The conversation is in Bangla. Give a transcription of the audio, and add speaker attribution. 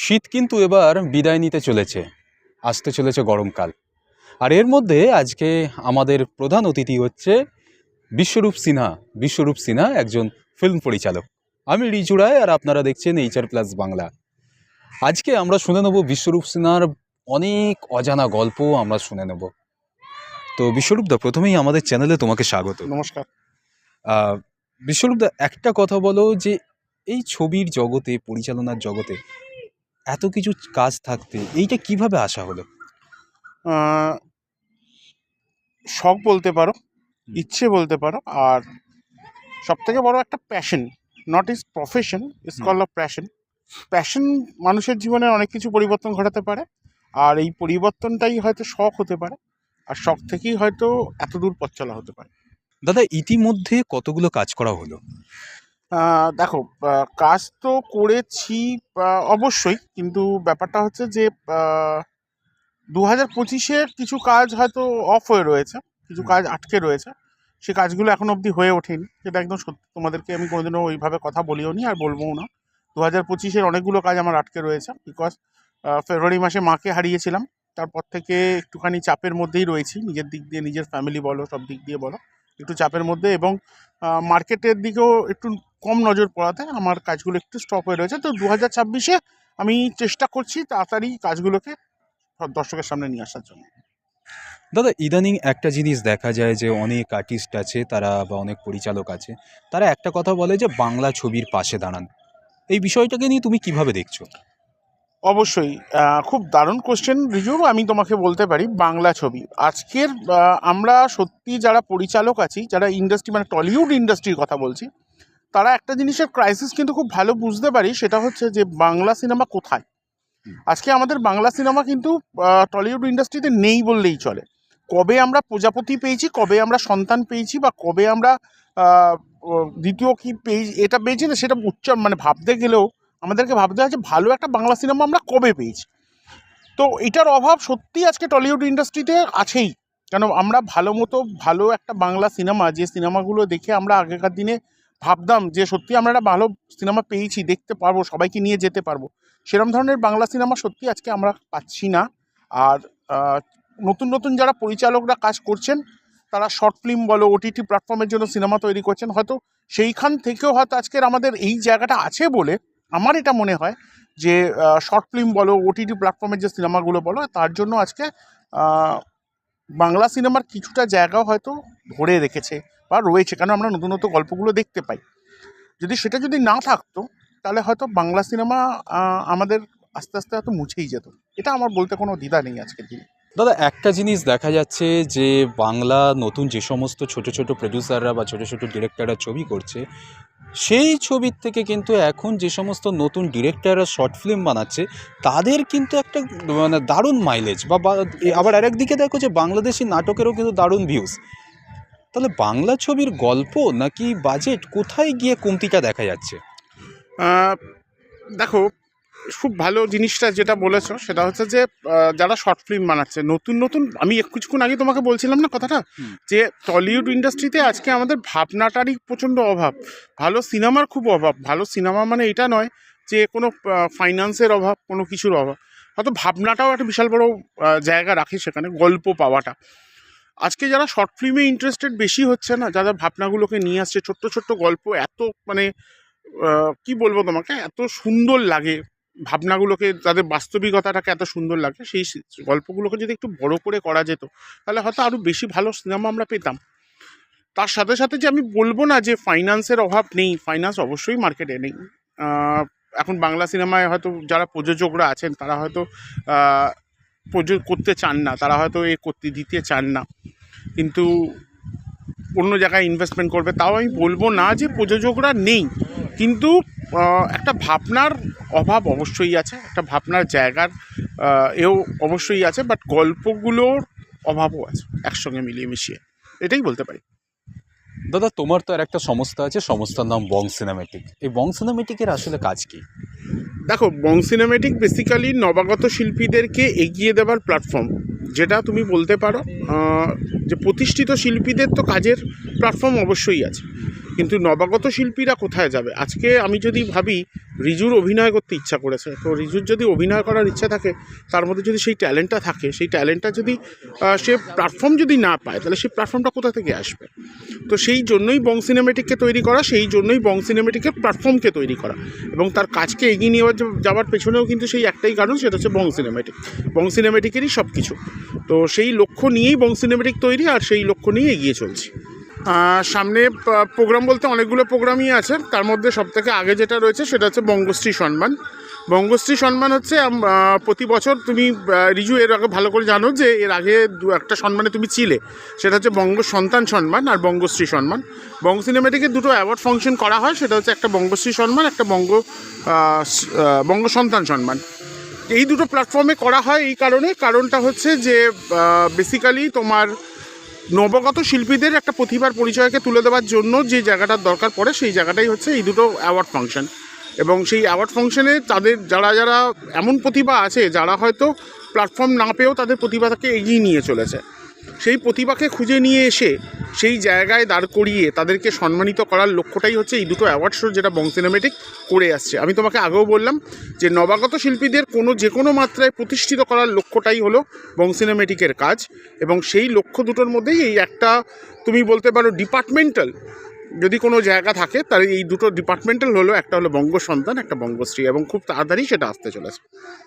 Speaker 1: শীত কিন্তু এবার বিদায় নিতে চলেছে আসতে চলেছে গরমকাল। আর এর মধ্যে আজকে আমাদের প্রধান অতিথি হচ্ছে বিশ্বরূপ সিনহা। বিশ্বরূপ সিনহা একজন ফিল্ম পরিচালক। আমি রিচু রায় আর আপনারা দেখছেন এইচআর প্লাস বাংলা। আজকে আমরা শুনে নেব বিশ্বরূপ সিনহার অনেক অজানা গল্প আমরা শুনে নেব। তো বিশ্বরূপ দা প্রথমেই আমাদের চ্যানেলে তোমাকে স্বাগত।
Speaker 2: নমস্কার।
Speaker 1: আহ, বিশ্বরূপ দা একটা কথা বলো যে এই ছবির জগতে পরিচালনার জগতে এত কিছু কাজ থাকতে এইটা কীভাবে আসা হলো?
Speaker 2: শখ বলতে পারো ইচ্ছে বলতে পারো আর সব থেকে বড় একটা passion not is profession is call of passion passion মানুষের জীবনে অনেক কিছু পরিবর্তন ঘটাতে পারে আর এই পরিবর্তনটাই হয়তো শখ হতে পারে আর শখ থেকেই হয়তো এত দূর পথ চলা হতে পারে।
Speaker 1: দাদা ইতিমধ্যে কতগুলো কাজ করা হলো?
Speaker 2: দেখো কাজ তো করেছি অবশ্যই। কিন্তু ব্যাপারটা হচ্ছে যে দু হাজার পঁচিশের কিছু কাজ হয়তো অফ হয়ে রয়েছে কিছু কাজ আটকে রয়েছে। সে কাজগুলো এখন অবধি হয়ে ওঠেনি। সেটা একদম সত্যি তোমাদেরকে আমি কোনোদিনও ওইভাবে কথা বলিও নি আর বলবোও না। দু হাজার পঁচিশের অনেকগুলো কাজ আমার আটকে রয়েছে বিকজ ফেব্রুয়ারি মাসে মাকে হারিয়েছিলাম। তারপর থেকে একটুখানি চাপের মধ্যেই রয়েছি। নিজের দিক দিয়ে নিজের ফ্যামিলি বলো সব দিক দিয়ে বলো। একটু চাপের মধ্যে এবং মার্কেটের দিকেও একটু কম নজর পড়াতে আমার কাজগুলো একটু স্টপ হয়ে রয়েছে। তো দু হাজার ছাব্বিশে আমি চেষ্টা করছি তাড়াতাড়ি কাজগুলোকে দর্শকের সামনে নিয়ে আসার জন্য।
Speaker 1: দাদা ইদানিং একটা জিনিস দেখা যায় যে অনেক আর্টিস্ট আছে তারা বা অনেক পরিচালক আছে তারা একটা কথা বলে যে বাংলা ছবির পাশে দাঁড়ান। এই বিষয়টাকে নিয়ে তুমি কীভাবে দেখছ?
Speaker 2: অবশ্যই খুব দারুণ কোশ্চেন রিজু আমি তোমাকে বলতে পারি বাংলা ছবি। আজকের আমরা সত্যি যারা পরিচালক আছি যারা ইন্ডাস্ট্রি মানে টলিউড ইন্ডাস্ট্রির কথা বলছি তারা একটা জিনিসের ক্রাইসিস কিন্তু খুব ভালো বুঝতে পারি, সেটা হচ্ছে যে বাংলা সিনেমা কোথায়? আজকে আমাদের বাংলা সিনেমা কিন্তু টলিউড ইন্ডাস্ট্রিতে নেই বললেই চলে। কবে আমরা প্রজাপতি পেয়েছি, কবে আমরা সন্তান পেয়েছি, বা কবে আমরা দ্বিতীয় কি পেয়েছি, এটা পেয়েছি না, সেটা উচ্চ মানে ভাবতে গেলেও আমাদেরকে ভাবতে হয় যে ভালো একটা বাংলা সিনেমা আমরা কবে পেয়েছি। তো এটার অভাব সত্যি আজকে টলিউড ইন্ডাস্ট্রিতে আছেই। কেন, আমরা ভালো মতো ভালো একটা বাংলা সিনেমা যে সিনেমাগুলো দেখে আমরা আগেকার দিনে ভাবতাম যে সত্যি আমরা একটা ভালো সিনেমা পেয়েছি, দেখতে পারব, সবাইকে নিয়ে যেতে পারব। সেরকম ধরনের বাংলা সিনেমা সত্যি আজকে আমরা পাচ্ছি না। আর নতুন নতুন যারা পরিচালকরা কাজ করছেন, তারা শর্ট ফিল্ম বলো ওটিটি প্ল্যাটফর্মের জন্য সিনেমা তৈরি করছেন, হয়তো সেইখান থেকেও হয়তো আজকের আমাদের এই জায়গাটা আছে বলে আমার এটা মনে হয় যে শর্ট ফিল্ম বলো ওটিটি প্ল্যাটফর্মের যে সিনেমাগুলো বলো, তার জন্য আজকে বাংলা সিনেমার কিছুটা জায়গাও হয়তো ধরে রেখেছে বা রয়েছে কারণ আমরা নতুন নতুন গল্পগুলো দেখতে পাই। যদি সেটা যদি না থাকতো, তাহলে হয়তো বাংলা সিনেমা আমাদের আস্তে আস্তে হয়তো মুছেই যেত। এটা আমার বলতে কোনো দ্বিধা নেই আজকের দিনে।
Speaker 1: দাদা, একটা জিনিস দেখা যাচ্ছে যে, বাংলা নতুন যে সমস্ত ছোট ছোট প্রডিউসাররা বা ছোট ছোট ডিরেক্টররা ছবি করছে সেই ছবির থেকে কিন্তু এখন যে সমস্ত নতুন ডিরেক্টররা শর্ট ফিল্ম বানাচ্ছে, তাদের কিন্তু একটা মানে দারুণ মাইলেজ বা আবার আরেক দিকে দেখো যে বাংলাদেশি নাটকেরও কিন্তু দারুণ ভিউজ তাহলে বাংলা ছবির গল্প নাকি বাজেট কোথায় গিয়ে কমতিটা দেখা যাচ্ছে?
Speaker 2: দেখো খুব ভালো জিনিসটা যেটা বলেছ সেটা হচ্ছে যে যারা শর্ট ফিল্ম বানাচ্ছে নতুন নতুন আমি এক- কিছুক্ষণ আগে তোমাকে বলছিলাম না কথাটা? যে টলিউড ইন্ডাস্ট্রিতে আজকে আমাদের ভাবনাটারই প্রচণ্ড অভাব। ভালো সিনেমার খুব অভাব। ভালো সিনেমা মানে এটা নয় যে কোনো ফাইন্যান্সের অভাব কোনো কিছুর অভাব। হয়তো ভাবনাটাও একটা বিশাল বড় জায়গা রাখে সেখানে গল্প পাওয়াটা। আজকে যারা শর্ট ফিল্মে ইন্টারেস্টেড বেশি হচ্ছে না যারা ভাবনাগুলোকে নিয়ে আসছে ছোট্ট ছোট্ট গল্প এত মানে কি বলব তোমাকে এত সুন্দর লাগে ভাবনাগুলোকে, তাদের বাস্তবিকতাটাকে এত সুন্দর লাগে সেই গল্পগুলোকে যদি একটু বড় করে করা যেত, তাহলে হয়তো আরও বেশি ভালো সিনেমা আমরা পেতাম। তার সাথে সাথে যে আমি বলব না যে ফাইন্যান্সের অভাব নেই, ফাইন্যান্স অবশ্যই মার্কেটে নেই। এখন বাংলা সিনেমায় হয়তো যারা প্রযোজকরা আছেন, তারা হয়তো প্রযোগ করতে চান না, তারা হয়তো এ করতে, দিতে চান না। কিন্তু অন্য জায়গায় ইনভেস্টমেন্ট করবে, তাও আমি বলব না যে প্রযোজকরা নেই। কিন্তু একটা ভাবনার অভাব অবশ্যই আছে একটা ভাবনার জায়গার এও অবশ্যই আছে বাট গল্পগুলোর অভাবও আছে একসঙ্গে মিলিয়ে মিশিয়ে। এটাই বলতে পারি।
Speaker 1: দাদা তোমার তো আর একটা সংস্থা আছে সংস্থার নাম বং সিনেমেটিক। এই বং সিনেমেটিকের আসলে কাজ কি?
Speaker 2: দেখো বং সিনেমেটিক বেসিক্যালি নবাগত শিল্পীদেরকে এগিয়ে দেওয়ার প্ল্যাটফর্ম যেটা তুমি বলতে পারো যে প্রতিষ্ঠিত শিল্পীদের তো কাজের প্ল্যাটফর্ম অবশ্যই আছে। কিন্তু নবাগত শিল্পীরা কোথায় যাবে? আজকে আমি যদি ভাবি, রিজুর অভিনয় করতে ইচ্ছা করেছে। তো রিজুর যদি অভিনয় করার ইচ্ছা থাকে, তার মধ্যে যদি সেই ট্যালেন্টটা থাকে, সেই ট্যালেন্টটা যদি সে প্ল্যাটফর্ম যদি না পায়, তাহলে সেই প্ল্যাটফর্মটা কোথা থেকে আসবে? তো সেই জন্যই বং সিনেমেটিককে তৈরি করা, সেই জন্যই বং সিনেমেটিকের প্ল্যাটফর্মকে তৈরি করা। এবং তার কাজকে এগিয়ে নিয়ে যাওয়ার- পেছনেও কিন্তু সেই একটাই কারণ, সেটা হচ্ছে বং সিনেমেটিক বং সিনেমেটিকেরই সব কিছু তো সেই লক্ষ্য নিয়েই বং সিনেমেটিক তৈরি, আর সেই লক্ষ্য নিয়ে এগিয়ে চলছি। সামনে প্রোগ্রাম বলতে অনেকগুলো প্রোগ্রামই আছে। তার মধ্যে সবথেকে আগে যেটা রয়েছে সেটা হচ্ছে বঙ্গশ্রী সম্মান বঙ্গশ্রী সম্মান হচ্ছে প্রতি বছর তুমি রিজু, এর আগে ভালো করে জানো যে এর আগে দু একটা সম্মানে তুমি ছিলে। সেটা হচ্ছে বঙ্গ সন্তান সম্মান আর বঙ্গশ্রী সম্মান বঙ্গ সিনেমেটিকের দুটো অ্যাওয়ার্ড ফাংশন করা হয়। সেটা হচ্ছে একটা বঙ্গশ্রী সম্মান একটা বঙ্গ বঙ্গ সন্তান সম্মান এই দুটো প্ল্যাটফর্মে করা হয় এই কারণে। কারণটা হচ্ছে যে বেসিক্যালি তোমার নবগত শিল্পীদের একটা প্রতিভার পরিচয়কে তুলে দেওয়ার জন্য যে জায়গাটার দরকার পড়ে, সেই জায়গাটাই হচ্ছে এই দুটো অ্যাওয়ার্ড ফাংশন এবং সেই অ্যাওয়ার্ড ফাংশনে তাদের যারা যারা এমন প্রতিভা আছে, যারা হয়তো প্ল্যাটফর্ম না পেয়েও তাদের প্রতিভাটাকে এগিয়ে নিয়ে চলেছে। সেই প্রতিভাকে খুঁজে নিয়ে এসে সেই জায়গায় দাঁড় করিয়ে তাদেরকে সম্মানিত করার লক্ষ্যটাই হচ্ছে এই দুটো অ্যাওয়ার্ড শো যেটা বং সিনেমেটিক করে আসছে। আমি তোমাকে আগেও বললাম যে নবাগত শিল্পীদের কোনো যে কোনো মাত্রায় প্রতিষ্ঠিত করার লক্ষ্যটাই হলো বং সিনেমেটিকের কাজ এবং সেই লক্ষ্য দুটোর মধ্যেই এই একটা তুমি বলতে পারো ডিপার্টমেন্টাল যদি কোনো জায়গা থাকে তাহলে এই দুটো ডিপার্টমেন্টাল হলো, একটা হলো বঙ্গ সন্তান একটা বঙ্গশ্রী এবং খুব তাড়াতাড়ি সেটা আসতে চলেছে।